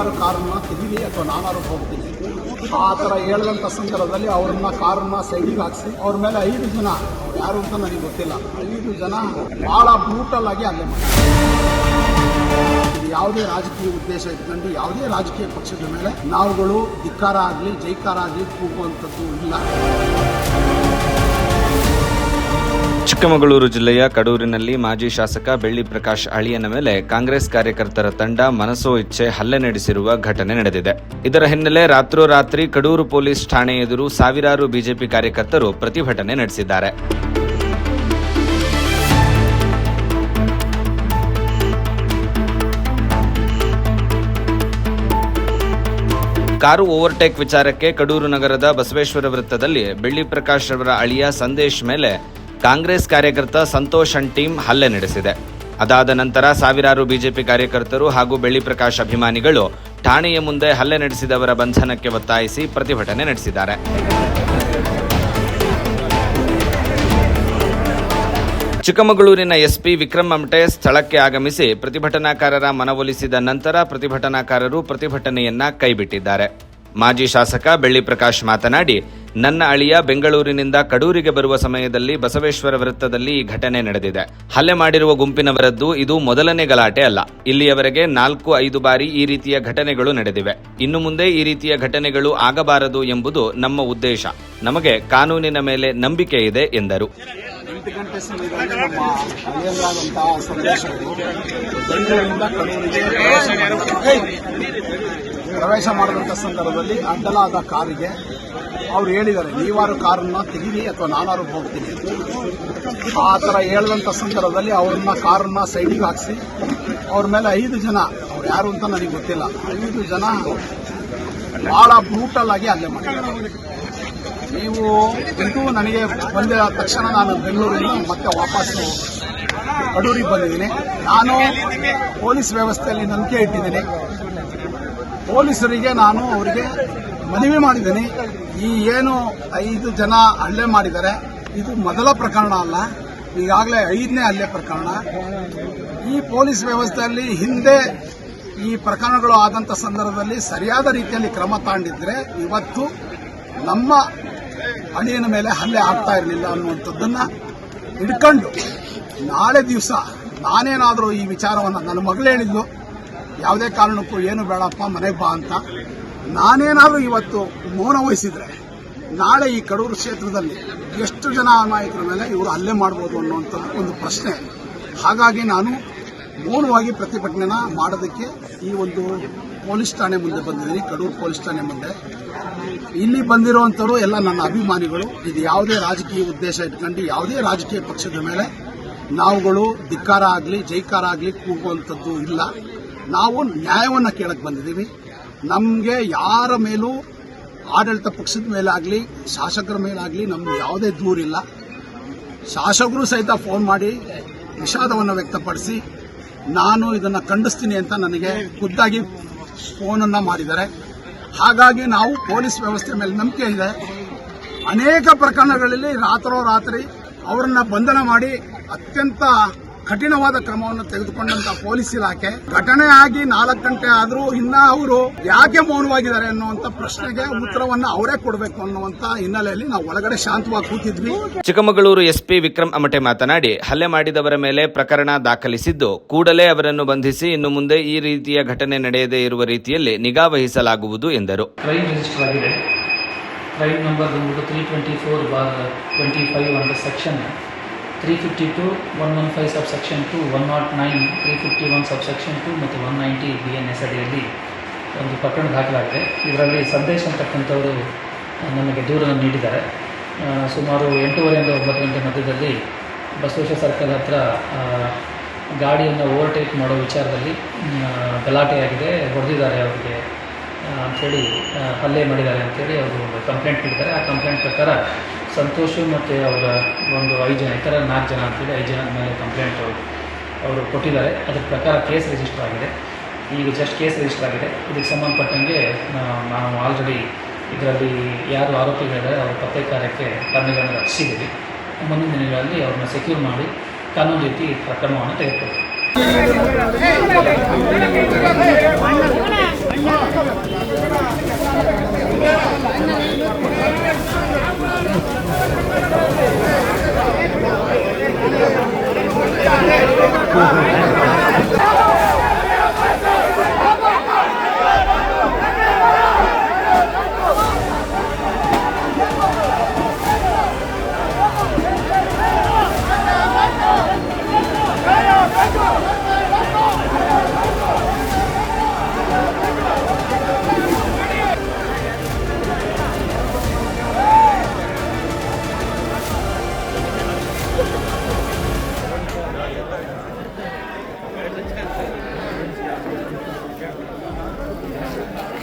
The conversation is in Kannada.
ನೀವಾರು ಕಾರನ್ನ ತೆಗೀರಿ ಅಥವಾ ನಾನಾರು ಹೋಗ್ತೀನಿ. ಆ ಥರ ಹೇಳಿದಂಥ ಸಂದರ್ಭದಲ್ಲಿ ಅವ್ರನ್ನ ಕಾರನ್ನ ಸೈಡಿಗೆ ಹಾಕಿಸಿ, ಅವ್ರ ಮೇಲೆ ಐದು ಜನ, ಯಾರು ಅಂತ ನನಗೆ ಗೊತ್ತಿಲ್ಲ, ಐದು ಜನ ಭಾಳ ಬ್ರೂಟಲ್ ಆಗಿ ಅಲ್ಲೇ ಇದು ಯಾವುದೇ ರಾಜಕೀಯ ಉದ್ದೇಶ ಇಟ್ಕೊಂಡು ಯಾವುದೇ ರಾಜಕೀಯ ಪಕ್ಷದ ಮೇಲೆ ನಾವುಗಳು ಧಿಕ್ಕಾರ ಆಗಲಿ, ಜೈಕಾರ ಆಗಲಿ ಕೂಗುವಂಥದ್ದು ಇಲ್ಲ. ಚಿಕ್ಕಮಗಳೂರು ಜಿಲ್ಲೆಯ ಕಡೂರಿನಲ್ಲಿ ಮಾಜಿ ಶಾಸಕ ಬೆಳ್ಳಿ ಪ್ರಕಾಶ್ ಅಳಿಯನ ಮೇಲೆ ಕಾಂಗ್ರೆಸ್ ಕಾರ್ಯಕರ್ತರ ತಂಡ ಮನಸೋ ಇಚ್ಛೆ ಹಲ್ಲೆ ನಡೆಸಿರುವ ಘಟನೆ ನಡೆದಿದೆ. ಇದರ ಹಿನ್ನೆಲೆ ರಾತ್ರೋರಾತ್ರಿ ಕಡೂರು ಪೊಲೀಸ್ ಠಾಣೆ ಎದುರು ಸಾವಿರಾರು ಬಿಜೆಪಿ ಕಾರ್ಯಕರ್ತರು ಪ್ರತಿಭಟನೆ ನಡೆಸಿದ್ದಾರೆ. ಕಾರು ಓವರ್ಟೇಕ್ ವಿಚಾರಕ್ಕೆ ಕಡೂರು ನಗರದ ಬಸವೇಶ್ವರ ವೃತ್ತದಲ್ಲಿ ಬೆಳ್ಳಿ ಪ್ರಕಾಶ್ ಅವರ ಅಳಿಯ ಸಂದೇಶ್ ಮೇಲೆ ಕಾಂಗ್ರೆಸ್ ಕಾರ್ಯಕರ್ತ ಸಂತೋಷ್ ಟೀಮ್ ಹಲ್ಲೆ ನಡೆಸಿದೆ. ಅದಾದ ನಂತರ ಸಾವಿರಾರು ಬಿಜೆಪಿ ಕಾರ್ಯಕರ್ತರು ಹಾಗೂ ಬೆಳ್ಳಿ ಪ್ರಕಾಶ್ ಅಭಿಮಾನಿಗಳು ಠಾಣೆಯ ಮುಂದೆ ಹಲ್ಲೆ ನಡೆಸಿದವರ ಬಂಧನಕ್ಕೆ ಒತ್ತಾಯಿಸಿ ಪ್ರತಿಭಟನೆ ನಡೆಸಿದ್ದಾರೆ. ಚಿಕ್ಕಮಗಳೂರಿನ ಎಸ್ಪಿ ವಿಕ್ರಮ್ ಅಮಟೆ ಸ್ಥಳಕ್ಕೆ ಆಗಮಿಸಿ ಪ್ರತಿಭಟನಾಕಾರರ ಮನವೊಲಿಸಿದ ನಂತರ ಪ್ರತಿಭಟನಾಕಾರರು ಪ್ರತಿಭಟನೆಯನ್ನ ಕೈಬಿಟ್ಟಿದ್ದಾರೆ. ಮಾಜಿ ಶಾಸಕ ಬೆಳ್ಳಿ ಪ್ರಕಾಶ್ ಮಾತನಾಡಿ ನನ್ನ ಅಳಿಯ ಬೆಂಗಳೂರಿನಿಂದ ಕಡೂರಿಗೆ ಬರುವ ಸಮಯದಲ್ಲಿ ಬಸವೇಶ್ವರ ವೃತ್ತದಲ್ಲಿ ಈ ಘಟನೆ ನಡೆದಿದೆ. ಹಲ್ಲೆ ಮಾಡಿರುವ ಗುಂಪಿನವರದ್ದು ಇದು ಮೊದಲನೇ ಗಲಾಟೆ ಅಲ್ಲ. ಇಲ್ಲಿಯವರೆಗೆ ನಾಲ್ಕು ಐದು ಬಾರಿ ಈ ರೀತಿಯ ಘಟನೆಗಳು ನಡೆದಿವೆ. ಇನ್ನು ಮುಂದೆ ಈ ರೀತಿಯ ಘಟನೆಗಳು ಆಗಬಾರದು ಎಂಬುದು ನಮ್ಮ ಉದ್ದೇಶ. ನಮಗೆ ಕಾನೂನಿನ ಮೇಲೆ ನಂಬಿಕೆ ಇದೆ ಎಂದರು ಎಂಟು ಗಂಟೆ ಸಮಯದಲ್ಲಿ ನಮ್ಮ ಹಳೆಯದಾದಂತಹ ಸಂದೇಶಗಳು ಬೆಂಗಳೂರಿನಿಂದ ಕಡೂರಿಗೆ ಪ್ರವೇಶ ಮಾಡಿದಂಥ ಸಂದರ್ಭದಲ್ಲಿ ಅಡ್ಡಲಾದ ಕಾರಿಗೆ ಅವ್ರು ಹೇಳಿದ್ದಾರೆ, ನೀವಾರು ಕಾರನ್ನ ತೆಗೀರಿ ಅಥವಾ ನಾನಾರು ಹೋಗ್ತೀನಿ. ಆ ಥರ ಹೇಳಿದಂಥ ಸಂದರ್ಭದಲ್ಲಿ ಅವ್ರನ್ನ ಕಾರನ್ನ ಸೈಡಿಗೆ ಹಾಕಿಸಿ, ಅವ್ರ ಮೇಲೆ ಐದು ಜನ, ಅವ್ರು ಯಾರು ಅಂತ ನನಗೆ ಗೊತ್ತಿಲ್ಲ, ಐದು ಜನ ಭಾಳ ಬ್ರೂಟಲ್ ಆಗಿ ಅಲ್ಲೇ ಮಾಡಿದ್ದಾರೆ. ನೀವು ಇದು ನನಗೆ ಬಂದ ತಕ್ಷಣ ನಾನು ಬೆಂಗಳೂರಿಂದ ಮತ್ತೆ ವಾಪಸ್ಸು ಕಡೂರಿಗೆ ಬಂದಿದ್ದೀನಿ. ನಾನು ಪೊಲೀಸ್ ವ್ಯವಸ್ಥೆಯಲ್ಲಿ ನಂಬಿಕೆ ಇಟ್ಟಿದ್ದೀನಿ. ಪೊಲೀಸರಿಗೆ ನಾನು ಅವರಿಗೆ ಮನವಿ ಮಾಡಿದ್ದೀನಿ. ಈ ಏನು ಐದು ಜನ ಹಲ್ಲೆ ಮಾಡಿದ್ದಾರೆ, ಇದು ಮೊದಲ ಪ್ರಕರಣ ಅಲ್ಲ, ಈಗಾಗಲೇ ಐದನೇ ಹಲ್ಲೆ ಪ್ರಕರಣ. ಈ ಪೊಲೀಸ್ ವ್ಯವಸ್ಥೆಯಲ್ಲಿ ಹಿಂದೆ ಈ ಪ್ರಕರಣಗಳು ಆದಂಥ ಸಂದರ್ಭದಲ್ಲಿ ಸರಿಯಾದ ರೀತಿಯಲ್ಲಿ ಕ್ರಮ ತಾಂಡಿದ್ರೆ ಇವತ್ತು ನಮ್ಮ ಅಳಿಯನ ಮೇಲೆ ಹಲ್ಲೆ ಆಗ್ತಾ ಇರಲಿಲ್ಲ ಅನ್ನುವಂಥದ್ದನ್ನ ಹಿಡ್ಕೊಂಡು ನಾಳೆ ದಿವಸ ನಾನೇನಾದರೂ ಈ ವಿಚಾರವನ್ನು ನನ್ನ ಮಗಳು ಹೇಳಿದ್ಲು ಯಾವುದೇ ಕಾರಣಕ್ಕೂ ಏನು ಬೇಡಪ್ಪ, ಮನೆಗೆ ಬಾ ಅಂತ. ನಾನೇನಾದರೂ ಇವತ್ತು ಮೌನ ವಹಿಸಿದ್ರೆ, ನಾಳೆ ಈ ಕಡೂರು ಕ್ಷೇತ್ರದಲ್ಲಿ ಎಷ್ಟು ಜನ ನಾಯಕರ ಮೇಲೆ ಇವರು ಹಲ್ಲೆ ಮಾಡ್ಬೋದು ಅನ್ನುವಂಥ ಒಂದು ಪ್ರಶ್ನೆ. ಹಾಗಾಗಿ ನಾನು ಮೌನವಾಗಿ ಪ್ರತಿಭಟನೆ ಮಾಡೋದಕ್ಕೆ ಈ ಒಂದು ಪೊಲೀಸ್ ಠಾಣೆ ಮುಂದೆ ಬಂದಿದ್ದೀನಿ, ಕಡೂರು ಪೊಲೀಸ್ ಠಾಣೆ ಮುಂದೆ. ಇಲ್ಲಿ ಬಂದಿರುವಂಥವ್ರು ಎಲ್ಲ ನನ್ನ ಅಭಿಮಾನಿಗಳು. ಇದು ಯಾವುದೇ ರಾಜಕೀಯ ಉದ್ದೇಶ ಇಟ್ಕೊಂಡು ಯಾವುದೇ ರಾಜಕೀಯ ಪಕ್ಷದ ಮೇಲೆ ನಾವುಗಳು ಧಿಕ್ಕಾರ ಆಗಲಿ, ಜೈಕಾರ ಆಗಲಿ ಕೂಗುವಂಥದ್ದು ಇಲ್ಲ. ನಾವು ನ್ಯಾಯವನ್ನು ಕೇಳಕ್ಕೆ ಬಂದಿದ್ದೀವಿ. ನಮಗೆ ಯಾರ ಮೇಲೂ ಆಡಳಿತ ಪಕ್ಷದ ಮೇಲಾಗಲಿ, ಶಾಸಕರ ಮೇಲಾಗಲಿ ನಮ್ಗೆ ಯಾವುದೇ ದೂರಿಲ್ಲ ಶಾಸಕರು ಸಹಿತ ಫೋನ್ ಮಾಡಿ ವಿಷಾದವನ್ನು ವ್ಯಕ್ತಪಡಿಸಿ, ನಾನು ಇದನ್ನು ಖಂಡಿಸ್ತೀನಿ ಅಂತ ನನಗೆ ಖುದ್ದಾಗಿ ಫೋನನ್ನು ಮಾಡಿದ್ದಾರೆ. ಹಾಗಾಗಿ ನಾವು ಪೊಲೀಸ್ ವ್ಯವಸ್ಥೆ ಮೇಲೆ ನಂಬಿಕೆ ಇದೆ. ಅನೇಕ ಪ್ರಕರಣಗಳಲ್ಲಿ ರಾತ್ರೋರಾತ್ರಿ ಅವರನ್ನ ಬಂಧನ ಮಾಡಿ ಅತ್ಯಂತ ಕಠಿಣವಾದ ಕ್ರಮವನ್ನು ತೆಗೆದುಕೊಂಡಂತ ಪೊಲೀಸ್ ಇಲಾಖೆ ಘಟನೆ ಆಗಿ ನಾಲ್ಕು ಗಂಟೆ ಆದರೂ ಇನ್ನ ಅವರು ಯಾಕೆ ಮೌನವಾಗಿದ್ದಾರೆ ಅನ್ನುವಂತ ಪ್ರಶ್ನೆಗೆ ಉತ್ತರವನ್ನ ಅವರೇ ಕೊಡಬೇಕು ಅನ್ನುವಂತ ಹಿನ್ನೆಲೆಯಲ್ಲಿ ನಾವು ಒಳಗಡೆ ಶಾಂತವಾಗಿ ಕೂತಿದ್ವಿ. ಚಿಕ್ಕಮಗಳೂರು ಎಸ್ಪಿ ವಿಕ್ರಮ್ ಅಮಟೆ ಮಾತನಾಡಿ ಹಲ್ಲೆ ಮಾಡಿದವರ ಮೇಲೆ ಪ್ರಕರಣ ದಾಖಲಿಸಿದ್ದು ಕೂಡಲೇ ಅವರನ್ನು ಬಂಧಿಸಿ ಇನ್ನು ಮುಂದೆ ಈ ರೀತಿಯ ಘಟನೆ ನಡೆಯದೇ ಇರುವ ರೀತಿಯಲ್ಲಿ ನಿಗಾ ವಹಿಸಲಾಗುವುದು ಎಂದರು. ನಂಬರ್ ಬಂದ್ಬಿಟ್ಟು three twenty four bar twenty five under section three fifty two one one five sub section two one nought nine three fifty one sub section two ಮತ್ತು one ninety B N S ಅಡಿಯಲ್ಲಿ ಒಂದು ಪ್ರಕರಣ ದಾಖಲಾಗಿದೆ. ಇದರಲ್ಲಿ ಸಂದೇಶ್ ಅಂತಕ್ಕಂಥವರು ನಮಗೆ ದೂರನ್ನು ನೀಡಿದ್ದಾರೆ. ಸುಮಾರು ಎಂಟೂವರೆಯಿಂದ ಒಂಬತ್ತು ಗಂಟೆ ಮಧ್ಯದಲ್ಲಿ ಬಸವೇಶ್ವರ ಸರ್ಕಲ್ ಹತ್ರ ಗಾಡಿಯನ್ನು ಓವರ್ಟೇಕ್ ಮಾಡೋ ವಿಚಾರದಲ್ಲಿ ಗಲಾಟೆಯಾಗಿದೆ, ಹೊಡೆದಿದ್ದಾರೆ ಅವರಿಗೆ ಅಂಥೇಳಿ ಹಲ್ಲೆ ಮಾಡಿದ್ದಾರೆ ಅಂಥೇಳಿ ಅವರು ಕಂಪ್ಲೇಂಟ್ ನೀಡಿದ್ದಾರೆ. ಆ ಕಂಪ್ಲೇಂಟ್ ಪ್ರಕಾರ ಸಂತೋಷು ಮತ್ತು ಅವರ ಒಂದು ಐದು ಜನ ಇತರ ನಾಲ್ಕು ಜನ ಅಂತೇಳಿ ಐದು ಜನ ಮೇಲೆ ಕಂಪ್ಲೇಂಟ್ ಅವರು ಕೊಟ್ಟಿದ್ದಾರೆ ಅದ್ರ ಪ್ರಕಾರ ಕೇಸ್ ರಿಜಿಸ್ಟರ್ ಆಗಿದೆ ಈಗ ಜಸ್ಟ್ ಕೇಸ್ ರಿಜಿಸ್ಟರ್ ಆಗಿದೆ ಇದಕ್ಕೆ ಸಂಬಂಧಪಟ್ಟಂಗೆ ನಾವು ಆಲ್ರೆಡಿ ಇದರಲ್ಲಿ ಯಾರು ಆರೋಪಿಗಳಿದ್ದಾರೆ ಅವರ ಪತ್ತೆ ಕಾರ್ಯಕ್ಕೆ ತಂಡಗಳನ್ನು ರಚಿಸಿದ್ದೀವಿ ಮುಂದಿನ ದಿನಗಳಲ್ಲಿ ಅವ್ರನ್ನ ಸೆಕ್ಯೂರ್ ಮಾಡಿ ಕಾನೂನು ರೀತಿ ಪ್ರಕರಣವನ್ನು ತೆಗೆದುಕೊಳ್ತೀವಿ